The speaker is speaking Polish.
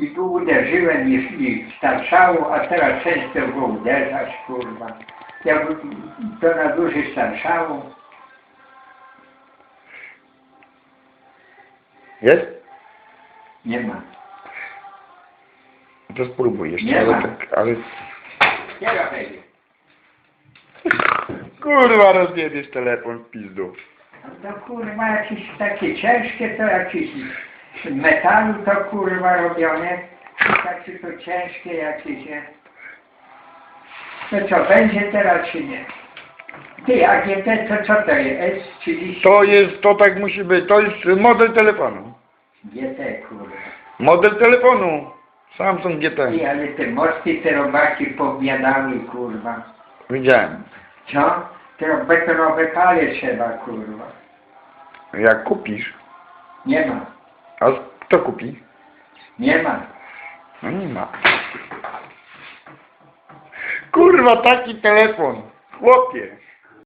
I tu uderzyłem i, i starszało, a teraz często go uderzasz, kurwa. Ja to na duży starszało. Jest? Nie ma. To spróbuj jeszcze, Nie ale ma. tak, ale... Nie ma tego. Kurwa, rozjebiesz telefon w pizdu. No To kurwa jakieś takie ciężkie, to jakieś z metalu to kurwa robione. Takie to ciężkie jakieś, nie? No co, będzie teraz czy nie? Ty, a GT to co to jest? S30? To jest, to tak musi być, to jest model telefonu. GT kurwa. Model telefonu. Samsung GT. Ty, ale te mosty, te robaki pobiadały kurwa. Widziałem. Co? Te betonowe pale trzeba kurwa. Jak kupisz, Nie ma. A kto kupi? Nie ma. No nie ma. Kurwa, taki telefon. Chłopie.